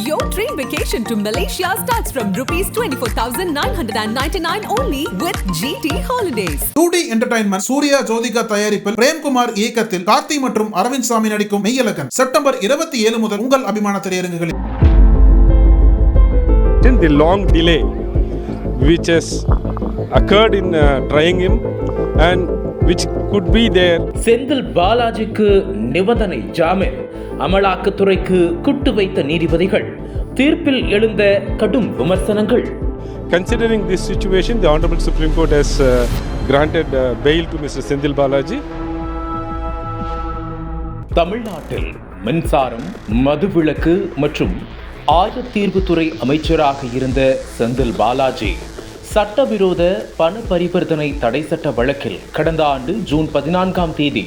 Your dream vacation to Malaysia starts from rupees 24,999 only with GT Holidays. Two D entertainment Suriya Jyothika தயாரிப்பில் பிரேம்குமார் இயக்கத்தில் கார்த்தி மற்றும் அரவிந்த் சாமி நடிக்கும் Meiyazhagan September இருபத்தி ஏழு முதல் உங்கள் அபிமான திரையரங்குகளில் in the long delay which has occurred in uh, trying him and which could be there Senthil பாலாஜிக்கு நிபந்தனை ஜாமீன் அமலாக்கத்துறைக்கு குட்டு வைத்த நீதிபதிகள் தீர்ப்பில் எழுந்த கடும் விமர்சனங்கள். Considering this situation the honorable supreme court has uh, granted uh, bail to mr sendil balaji. தமிழ்நாட்டில் மின்சாரம் மதுவிலக்கு மற்றும் ஆயத்தீர்வுத்துறை அமைச்சராக இருந்த செந்தில் பாலாஜி சட்டவிரோத பண பரிவர்த்தனை தடை சட்ட வழக்கில் கடந்த ஆண்டு ஜூன் பதினான்காம் தேதி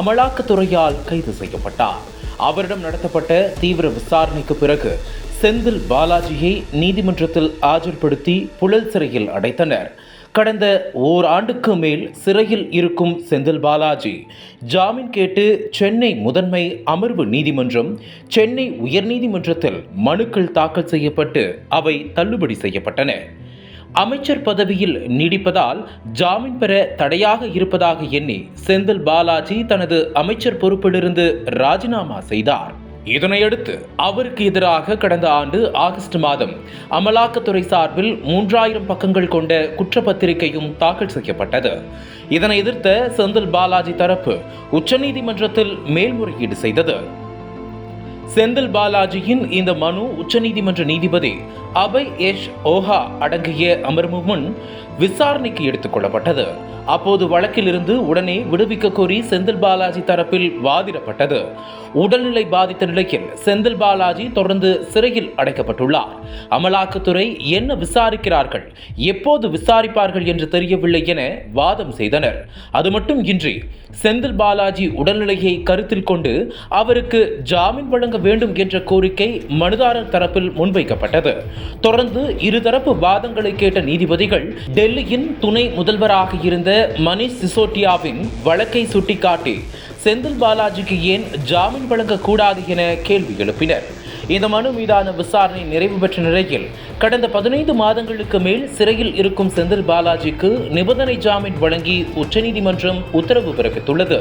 அமலாக்கத்துறையால் கைது செய்யப்பட்டார். அவரிடம் நடத்தப்பட்ட தீவிர விசாரணைக்கு பிறகு செந்தில் பாலாஜியை நீதிமன்றத்தில் ஆஜர்படுத்தி புழல் சிறையில் அடைத்தனர். கடந்த ஓர் ஆண்டுக்கு மேல் சிறையில் இருக்கும் செந்தில் பாலாஜி ஜாமீன் கேட்டு சென்னை முதன்மை அமர்வு நீதிமன்றம் சென்னை உயர்நீதிமன்றத்தில் மனுக்கள் தாக்கல் செய்யப்பட்டு அவை தள்ளுபடி செய்யப்பட்டன. அமைச்சர் பதவியில் நீடிப்பதால் ஜாமீன் பெற தடையாக இருப்பதாக எண்ணி செந்தில் பாலாஜி தனது அமைச்சர் பொறுப்பிலிருந்து ராஜினாமா செய்தார். இதனையடுத்து அவருக்கு எதிராக கடந்த ஆண்டு ஆகஸ்ட் மாதம் அமலாக்கத்துறை சார்பில் மூன்றாயிரம் பக்கங்கள் கொண்ட குற்றப்பத்திரிகையும் தாக்கல் செய்யப்பட்டது. இதனை எதிர்த்த செந்தில் பாலாஜி தரப்பு உச்சநீதிமன்றத்தில் மேல்முறையீடு செய்தது. செந்தில் பாலாஜியின் இந்த மனு உச்சநீதிமன்ற நீதிபதி அபய் எஷ் ஓஹா அடங்கிய அமர்வு முன் விசாரணைக்கு எடுத்துக் கொள்ளப்பட்டது. அப்போது வழக்கிலிருந்து உடனே விடுவிக்க கோரி செந்தில் பாலாஜி தரப்பில் வாதிடப்பட்டது. உடல்நிலை பாதித்த நிலையில் செந்தில் பாலாஜி தொடர்ந்து சிறையில் அடைக்கப்பட்டுள்ளார். அமலாக்கத்துறை என்ன விசாரிக்கிறார்கள் எப்போது விசாரிப்பார்கள் என்று தெரியவில்லை என வாதம் செய்தனர். அது மட்டும் இன்றி செந்தில் பாலாஜி உடல்நிலையை கருத்தில் கொண்டு அவருக்கு ஜாமீன் வழங்க வேண்டும் என்ற கோரிக்கை மனுதாரர் தரப்பில் முன்வைக்கப்பட்டது. தொடர்ந்து இருதரப்பு வாதங்களை கேட்ட நீதிபதிகள் டெல்லியின் துணை முதல்வராக இருந்த மணிஷ் சிசோட்டியாவின் வழக்கை சுட்டிக்காட்டி செந்தில் பாலாஜிக்கு ஏன் ஜாமீன் வழங்கக்கூடாது என கேள்வி எழுப்பினர். இந்த மனு மீதான விசாரணை நிறைவு பெற்ற நிலையில் கடந்த பதினைந்து மாதங்களுக்கு மேல் சிறையில் இருக்கும் செந்தில் பாலாஜிக்கு நிபந்தனை ஜாமீன் வழங்கி உச்சநீதிமன்றம் உத்தரவு பிறப்பித்துள்ளது.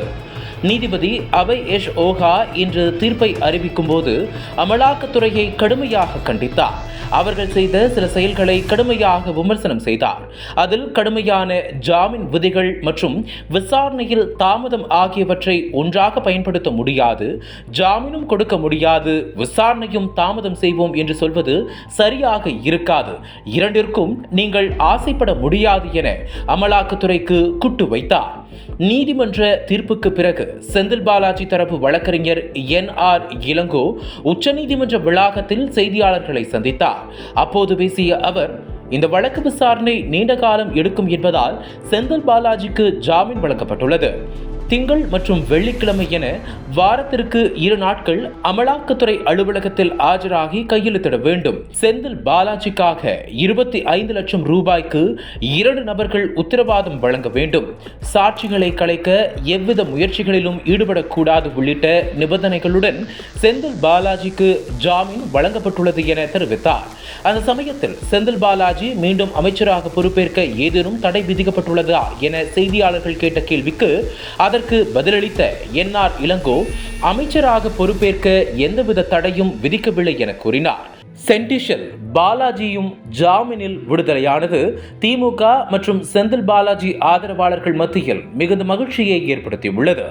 நீதிபதி அபய் எஷ் ஓஹா இன்று தீர்ப்பை அறிவிக்கும் போது அமலாக்கத்துறையை கடுமையாக கண்டித்தார். அவர்கள் செய்த சில செயல்களை கடுமையாக விமர்சனம் செய்தார். அதில் கடுமையான ஜாமீன் விதிகள் மற்றும் விசாரணையில் தாமதம் ஆகியவற்றை ஒன்றாக பயன்படுத்த முடியாது. ஜாமீனும் கொடுக்க முடியாது. விசாரணையும் தாமதம் செய்வோம் என்று சொல்வது சரியாக இருக்காது. இரண்டிற்கும் நீங்கள் ஆசைப்பட முடியாது என அமலாக்கத்துறைக்கு குட்டு வைத்தார். நீதிமன்ற தீர்ப்புக்கு பிறகு செந்தில் பாலாஜி தரப்பு வழக்கறிஞர் என் ஆர் இளங்கோ உச்சநீதிமன்ற வளாகத்தில் செய்தியாளர்களை சந்தித்தார். அப்போது பேசிய அவர் இந்த வழக்கு விசாரணை நீண்ட காலம் எடுக்கும் என்பதால் செந்தில் பாலாஜிக்கு ஜாமீன் வழங்கப்பட்டுள்ளது. திங்கள் மற்றும் வெள்ளிக்கிழமை என வாரத்திற்கு இரு நாட்கள் அமலாக்கத்துறை அலுவலகத்தில் ஆஜராகி கையெழுத்திட வேண்டும். செந்தில் பாலாஜிக்காக இருபத்தி ஐந்து லட்சம் ரூபாய்க்கு இரண்டு நபர்கள் உத்தரவாதம் வழங்க வேண்டும். சாட்சிகளை கலைக்க எவ்வித முயற்சிகளிலும் ஈடுபடக்கூடாது உள்ளிட்ட நிபந்தனைகளுடன் செந்தில் பாலாஜிக்கு ஜாமீன் வழங்கப்பட்டுள்ளது என தெரிவித்தார். அந்த சமயத்தில் செந்தில் பாலாஜி மீண்டும் அமைச்சராக பொறுப்பேற்க ஏதேனும் தடை விதிக்கப்பட்டுள்ளதா என செய்தியாளர்கள் கேட்ட கேள்விக்கு அதற்கு பதிலளித்த என்ஆர் இளங்கோ அமைச்சராக பொறுப்பேற்க எந்தவித தடையும் விதிக்கவில்லை என கூறினார். சென்டிஷல் பாலாஜியும் ஜாமீனில் விடுதலையானது. திமுக மற்றும் செந்தில் பாலாஜி ஆதரவாளர்கள் மத்தியில் மிகுந்த மகிழ்ச்சியை ஏற்படுத்தியுள்ளது.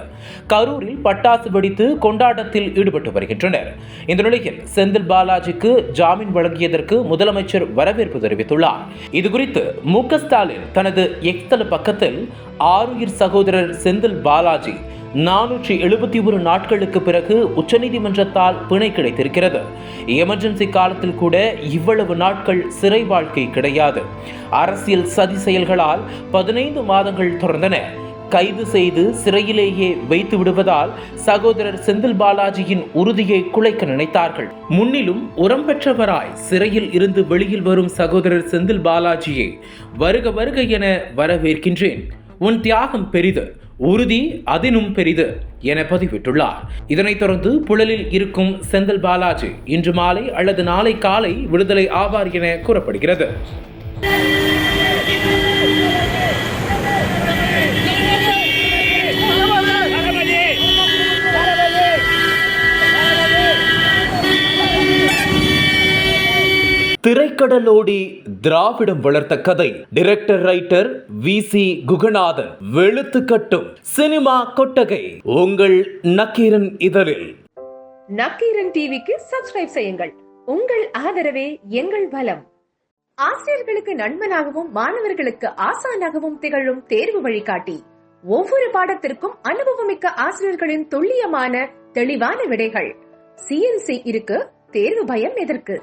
கரூரில் பட்டாசு வெடித்து கொண்டாட்டத்தில் ஈடுபட்டு வருகின்றனர். இந்த நிலையில் செந்தில் பாலாஜிக்கு ஜாமீன் வழங்கியதற்கு முதலமைச்சர் வரவேற்பு தெரிவித்துள்ளார். இதுகுறித்து மு க ஸ்டாலின் தனது எக்ஸ்தல பக்கத்தில் ஆருயிர் சகோதரர் செந்தில் பாலாஜி நானூற்றி எழுபத்தி ஒரு நாட்களுக்கு பிறகு உச்சநீதிமன்றத்தால் பிணை கிடைத்திருக்கிறது. எமர்ஜென்சி காலத்தில் கூட இவ்வளவு நாட்கள் சிறை வாழ்க்கை கிடையாது. அரசியல் சதி செயல்களால் பதினைந்து மாதங்கள் தொடர்ந்தன. கைது செய்து சிறையிலேயே வைத்து விடுவதால் சகோதரர் செந்தில் பாலாஜியின் உறுதியை குலைக்க நினைத்தார்கள். முன்னிலும் உரம் பெற்றவராய் சிறையில் இருந்து வெளியில் வரும் சகோதரர் செந்தில் பாலாஜியை வருக வருக என வரவேற்கின்றேன். உன் தியாகம் பெரிது. உறுதி அதினும் பெரிது என பதிவிட்டுள்ளார். இதனைத் தொடர்ந்து புழலில் இருக்கும் செந்தில் பாலாஜி இன்று மாலை அல்லது நாளை காலை விடுதலை ஆவார் என கூறப்படுகிறது. திரைக்கடலோடி திராவிடம் வளர்த்த கதை. Director writer V C Guganathan. வெளுத்து கட்டும் சினிமா கொட்டகை. உங்கள் நக்கீரன் இதழில். நக்கீரன் டிவிக்கு சப்ஸ்கிரைப் செய்யுங்கள். உங்கள் ஆதரவே எங்கள் பலம் ஆசிரியர்களுக்கு நண்பனாகவும் மாணவர்களுக்கு ஆசானாகவும் திகழும் தேர்வு வழிகாட்டி. ஒவ்வொரு பாடத்திற்கும் அனுபவமிக்க ஆசிரியர்களின் துல்லியமான தெளிவான விடைகள். சிஎன்சி இருக்கு தேர்வு பயம் எதற்கு?